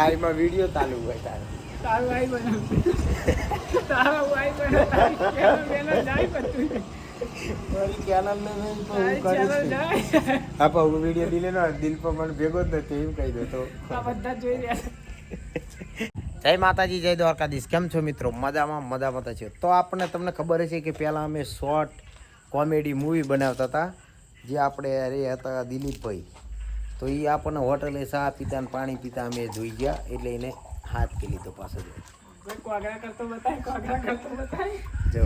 આઈમાં video ચાલુ હોય તારે. તારું આઈ બનાવ. તારો આઈ જાય માતાજી જય દ્વારકાધીશ. કેમ છો મિત્રો? મજામાં મજામાં તો છે. તો આપણને તમને ખબર છે કે પહેલાં અમે શોર્ટ કોમેડી મૂવી બનાવતા હતા જે આપણે અરે હતા દિલીપભાઈ. તો એ આપણને હોટલે ચા પીતા ને પાણી પીતા અમે જોઈ ગયા એટલે એને હાથ કે લીધો પાછો જો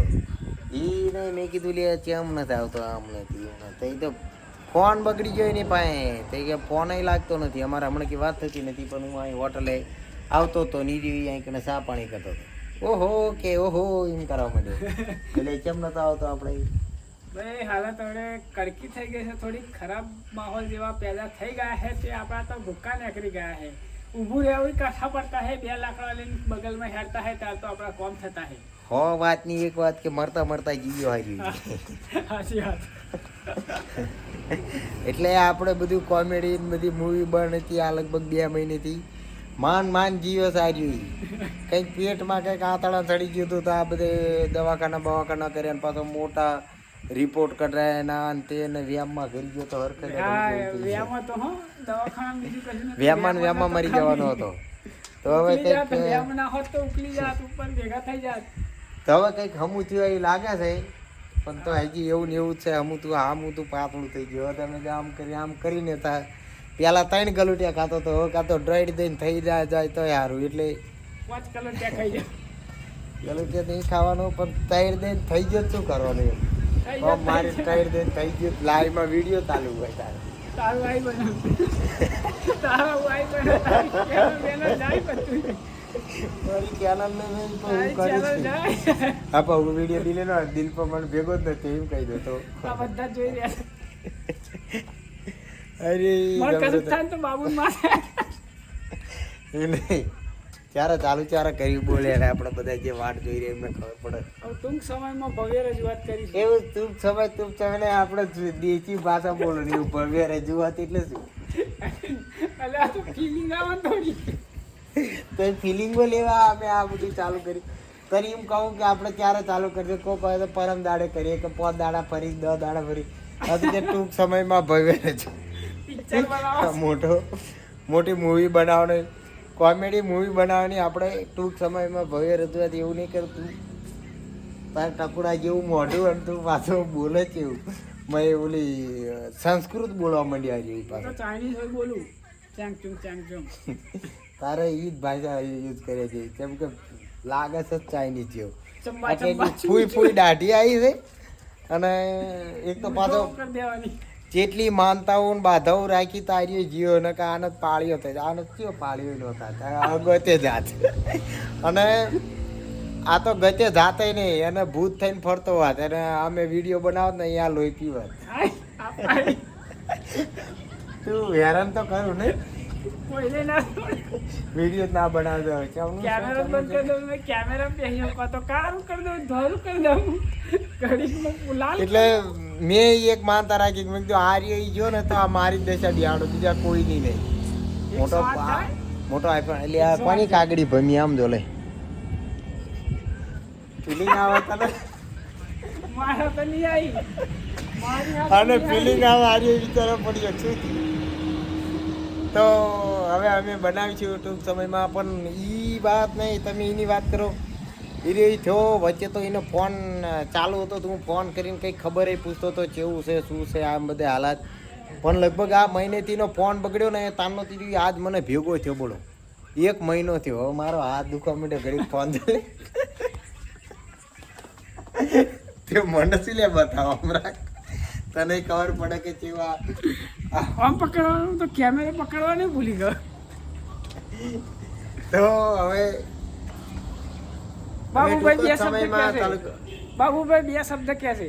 એને મેં કીધું લે કેમ નથી આવતો આમ નથી તો એ તો ફોન બગડી ગયો એની પાસે. તો કે ફોન લાગતો નથી. અમારે હમણાં કે વાત થતી નથી પણ હું અહીં હોટલે આવતો હતો નીરી અહીં કને ચા પાણી કરતો હતો. ઓહો કે ઓહો એમ કરવા માંડ્યો. એટલે કેમ નતો આવતો આપણે? ભાઈ હાલત હવે કડકી થઈ ગઈ છે થોડી ખરાબ માહોલ જેવા પેદા થઈ ગયા છે તે આપણા તો ભૂક્કા નીકળી ગયા છે. ઊભું રહેવું કાઠા પડતા હે બે લાકડા લઈને બગલમાં હેરતા હે ત્યારે તો આપણા કોમ થતા હે હો વાતની એક વાત કે મરતા મરતા જીવ્યો હારી સાચી વાત. એટલે આપણે બધું કોમેડી બધી મૂવી બન હતી આ લગભગ બે મહિનેથી. માન માન જીવે સારી. કંઈક પેટમાં કંઈક આંતળા ચડી ગયું હતું તો આ બધે દવાખાના બવાખાના કર્યા પાછો મોટા રિપોર્ટ કઢાયા ના અને તે ને વ્યાયામમાં ઘરી ગયો તો હરકત હા તો હો દવાખાના બીજું કશું વ્યાયામમાં વ્યાયામમાં મરી જવાનો હતો. તો હવે ઉકલી વ્યાયામ ના હોત તો ઉકલી જાત ઉપર ભેગા થઈ જાત. તો હવે કંઈક હમું થયું એવું લાગે છે. પણ તો હજી એવું ને એવું છે હમું તું આમ તું પાતળું થઈ ગયું. તમે આમ કરી આમ કરીને તા પેલા ત્રણ ગલુટિયા ખાતો તો હવે કાં તો ડ્રાઈડ દઈને થઈ જાય જાય તો સારું એટલે પાંચ ત્યાં ખાઈ જાય ગલુટિયા નહીં ખાવાનું પણ ત્રણ દઈને થઈ ગયો શું કરવાનું એમ? મારી થઈ દે થઈ ગયું? લાઈવમાં વીડિયો ચાલુ હોય તારે. તારું આઈ બનાવ તારું આઈ બનાવ તારી ચેનલ બેનલ જાય બધું. મારી ચેનલ ને મેં તો હું કરું પણ વીડિયો નો દિલ પર મને ભેગો જ નથી એમ કહી દો તો. આ બધા જોઈ રહ્યા અરે મારે તો બાબુ મારે એ નહીં. ત્યારે ચાલુ ચારે કર્યું બોલે અને આપણે બધા જે વાટ જોઈ રહી એમને ખબર પડે. ટૂંક સમયમાં ભવ્ય રજૂઆત કરી એવું ટૂંક સમય ટૂંક સમય આપણે દેશી ભાષા બોલવાની એવું ભવ્ય રજૂઆત એટલે શું? એટલે આ તો ફિલિંગ આવે થોડી. તો ફિલિંગો લેવા અમે આ બધું ચાલુ કરી કરી એમ કહું કે આપણે ક્યારે ચાલુ કરીએ કોઈ કહે તો પરમ દાડે કરીએ કે પાંચ દાડા ફરી દસ દાડા ફરી. કે ટૂંક સમયમાં ભવ્ય રજૂ મોટો મોટી મૂવી બનાવવાની. કોમેડી મૂવી બનાવવાની આપણે ટૂંક સમયમાં ભવ્ય રજૂઆત એવું નહીં કરતું તાર ટકુડા જેવું મોઢું અને તું પાછો બોલે જ એવું મેં ઓલી સંસ્કૃત બોલવા માંડ્યા જેવી પાછું. ચાઇનીઝ હોય બોલું. ચાંગ ચુંગ ચાંગ ચુંગ. તારે એ જ ભાષા યુઝ કરે છે. કેમ કે લાગે છે ચાઇનીઝ જેવું. ફૂઈ ફૂઈ દાઢી આવી છે. અને એક તો પાછો જેટલી માનતાઓ બાધાઓ રાખી તારી જીવો ને કે આને પાળ્યો થાય આને કયો પાળ્યો નહોતા ગતે જાત. અને આ તો ગતે જાતે નહીં અને ભૂત થઈને ફરતો વાત અને અમે વીડિયો બનાવત ને અહીંયા લોહી પીવત. તું હેરાન તો કરું ને વીડિયો ના બનાવજો કેમેરા બંધ કરી દઉં? કેમેરા પહેર્યો તો કારું કરી દઉં ધોરું કરી દઉં. એટલે મેં એક માનતા રાખી મેં કીધું આ રહ્યો ઈ જો ને તો આ મારી જ દશા બિહાડો બીજા કોઈ નહીં નહીં મોટો? મોટો આઈફોન એટલે આ કોની કાગડી ભમી આમ જો લે. ફિલિંગ આવે તને મારા તો નહીં આવી. અને ફિલિંગ આવી. આવે આર્ય વિચારો પડ્યો છું તો હવે અમે બનાવીશું ટૂંક સમયમાં પણ ઈ વાત નહીં તમે એની વાત કરો. એ રહ્યો થયો વચ્ચે તો એનો ફોન ચાલુ હતો તો હું ફોન કરીને કંઈ ખબર એ પૂછતો હતો કેવું છે શું છે આમ બધે હાલાત. પણ લગભગ આ મહિનેથી એનો ફોન બગડ્યો ને તાનો તીરી આજ મને ભેગો થયો બોલો. એક મહિનો થયો હવે મારો હાથ દુખવા માટે ઘડી ફોન તે મને શું લે બતાવો હમણાં તને ખબર પડે કે કેવા આમ પકડવાનું તો કેમેરા પકડવાનું ભૂલી ગયો. તો હવે બાબુભાઈ બે શબ્દ બાબુભાઈ બે શબ્દ કહે છે.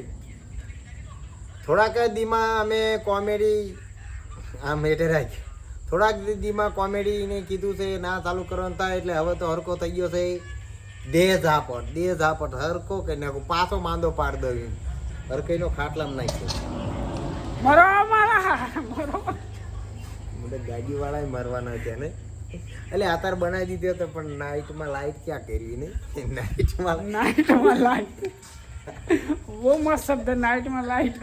થોડાક દીમાં અમે કોમેડી આમ હેઠે રાખી થોડાક દીમાં કોમેડીને કીધું છે ના ચાલુ કરવાનું થાય એટલે હવે તો હરકો થઈ ગયો છે. દેહ ઝાપટ દેહ ઝાપટ હરકો કે નાખો. પાછો માંદો પાડ દઉં એમ. હરકઈનો ખાટલામ નાખ્યો. મરો મારા મરો ગાડીવાળાએ મરવાના છે ને. એટલે અત્યારે બનાવી દીધો હતો પણ નાઇટમાં લાઇટ ક્યાં કરવી નહીં? નાઇટમાં નાઇટમાં લાઇટ બહુ મસ્ત શબ્દ નાઇટમાં લાઇટ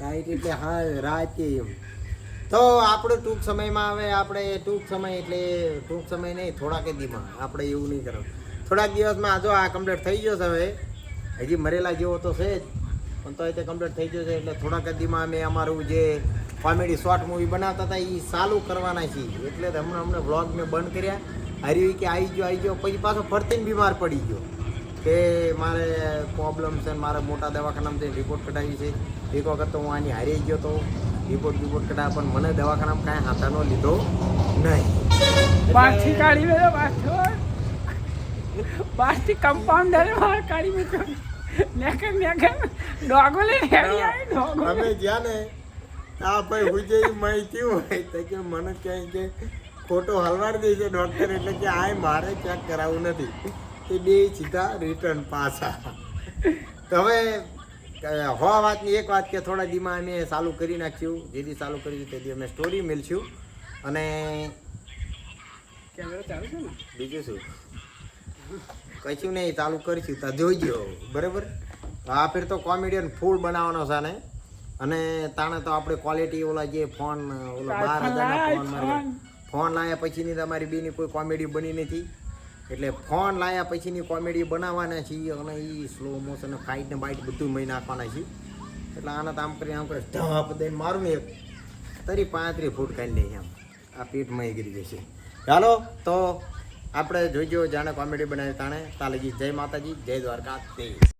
નાઇટ એટલે હા રાતે એમ. તો આપણે ટૂંક સમયમાં હવે આપણે ટૂંક સમય એટલે ટૂંક સમય નહીં થોડાક દીમાં આપણે એવું નહીં કરવું થોડાક દિવસમાં આ જો આ કમ્પ્લીટ થઈ ગયો છે હવે. હજી મરેલા જેવો તો છે જ. પણ તો એ કમ્પ્લીટ થઈ ગયો છે એટલે થોડાક દીમાં અમે અમારું જે કોમેડી શોર્ટ મૂવી બનાવતા હતા એ ચાલુ કરવાના છે. એટલે હમણાં હમણાં વ્લોગ મેં બંધ કર્યા. હારી કે આવી ગયો આવી ગયો પછી પાછો ફરતીને બીમાર પડી ગયો. કે મારે પ્રોબ્લેમ છે મારે મોટા દવાખાનામાં જઈને રિપોર્ટ કઢાવી છે. એક વખત તો હું આની હારી ગયો તો રિપોર્ટ રિપોર્ટ કઢાવ્યા પણ મને દવાખાનામાં કાંઈ હાથાનો લીધો નહીં. પાછી કાઢી લેજો પાછો પાછી કમ્પાઉન્ડર બહાર કાઢી મૂક્યો નેકર ડોગો લઈને હેડી આવી ડોગો અમે જ્યાં ને આ ભાઈ હું જે માહિતી હોય તો કે મને ક્યાંય કે ખોટો હલવાડી દે છે ડૉક્ટર એટલે કે આ મારે ચેક કરાવવું નથી. એ બે સીધા રિટર્ન પાછા. હવે હો વાતની એક વાત કે થોડા દીમાં અમે ચાલુ કરી નાખ્યું. જેથી ચાલુ કરી તેથી અમે સ્ટોરી મેળશું. અને બીજું શું? કશું નહીં ચાલુ કરીશું. તો જોઈજો. બરાબર? આ ફેર તો કોમેડિયન ફૂલ બનાવવાનો છે ને. અને તાણે તો આપણે ક્વોલિટી ઓલા જે ફોન ઓલા બાર હજારના ફોન ફોન લાયા પછીની તમારી બેની કોઈ કોમેડી બની નથી. એટલે ફોન લાયા પછીની કોમેડી બનાવવાના છીએ અને એ સ્લો મોશન ફાઇટ ને બાઇટ બધું મહી નાખવાના છીએ. એટલે આને તો આમ કરી આમ કરે ઢાપ દઈને મારું ને એક તરી પાંત્રીસ ફૂટ કાઢી લઈએ આમ આ પેટમાં એગરી જશે ચાલો તો આપણે જોઈજો જાણે કોમેડી બનાવી તાણે. તાલેજી જય માતાજી જય દ્વારકા